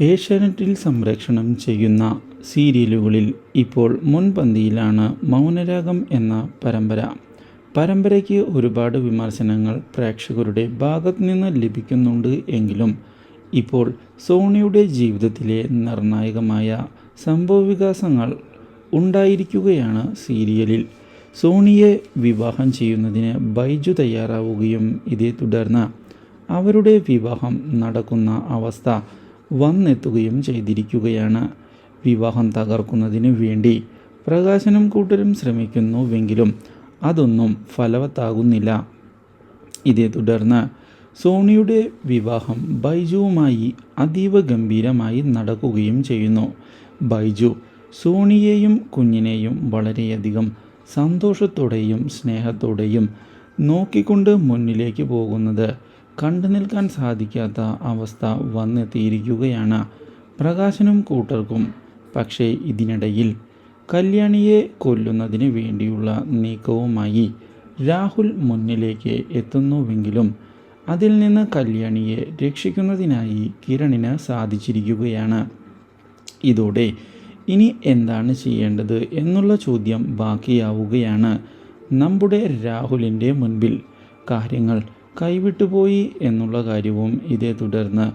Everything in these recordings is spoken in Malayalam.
ഏഷ്യാനെറ്റിൽ സംപ്രേക്ഷണം ചെയ്യുന്ന സീരിയലുകളിൽ ഇപ്പോൾ മുൻപന്തിയിലാണ് മൗനരാഗം എന്ന പരമ്പര. പരമ്പരയ്ക്ക് ഒരുപാട് വിമർശനങ്ങൾ പ്രേക്ഷകരുടെ ഭാഗത്തു നിന്ന് ലഭിക്കുന്നുണ്ട് എങ്കിലും ഇപ്പോൾ സോണിയുടെ ജീവിതത്തിലെ നിർണായകമായ സംഭവവികാസങ്ങൾ ഉണ്ടായിരിക്കുകയാണ് സീരിയലിൽ. സോണിയെ വിവാഹം ചെയ്യുന്നതിന് ബൈജു തയ്യാറാവുകയും ഇതേ തുടർന്ന് അവരുടെ വിവാഹം നടക്കുന്ന അവസ്ഥ വന്നെത്തുകയും ചെയ്തിരിക്കുകയാണ്. വിവാഹം തകർക്കുന്നതിന് വേണ്ടി പ്രകാശനം കൂട്ടരും ശ്രമിക്കുന്നുവെങ്കിലും അതൊന്നും ഫലവത്താകുന്നില്ല. ഇതേ തുടർന്ന് സോണിയുടെ വിവാഹം ബൈജുവുമായി അതീവ ഗംഭീരമായി നടക്കുകയും ചെയ്യുന്നു. ബൈജു സോണിയെയും കുഞ്ഞിനെയും വളരെയധികം സന്തോഷത്തോടെയും സ്നേഹത്തോടെയും നോക്കിക്കൊണ്ട് മുന്നിലേക്ക് പോകുന്നത് കണ്ടു നിൽക്കാൻ സാധിക്കാത്ത അവസ്ഥ വന്നെത്തിയിരിക്കുകയാണ് പ്രകാശനും കൂട്ടർക്കും. പക്ഷേ ഇതിനിടയിൽ കല്യാണിയെ കൊല്ലുന്നതിന് വേണ്ടിയുള്ള നീക്കവുമായി രാഹുൽ മുന്നിലേക്ക് എത്തുന്നുവെങ്കിലും അതിൽ നിന്ന് കല്യാണിയെ രക്ഷിക്കുന്നതിനായി കിരണിന് സാധിച്ചിരിക്കുകയാണ്. ഇതോടെ ഇനി എന്താണ് ചെയ്യേണ്ടത് എന്നുള്ള ചോദ്യം ബാക്കിയാവുകയാണ്. നമ്മുടെ രാഹുലിന്റെ മുൻപിൽ കാര്യങ്ങൾ കൈവിട്ടുപോയി എന്നുള്ള കാര്യവും ഇതേ തുടർന്ന്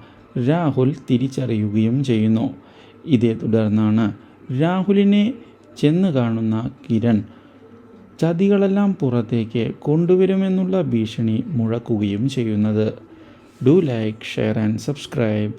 രാഹുൽ തിരിച്ചറിയുകയും ചെയ്യുന്നു. ഇതേ തുടർന്നാണ് രാഹുലിനെ ചെന്ന് കാണുന്ന കിരൺ ചതികളെല്ലാം പുറത്തേക്ക് കൊണ്ടുവരുമെന്നുള്ള ഭീഷണി മുഴക്കുകയും ചെയ്യുന്നത്. Do like share and subscribe.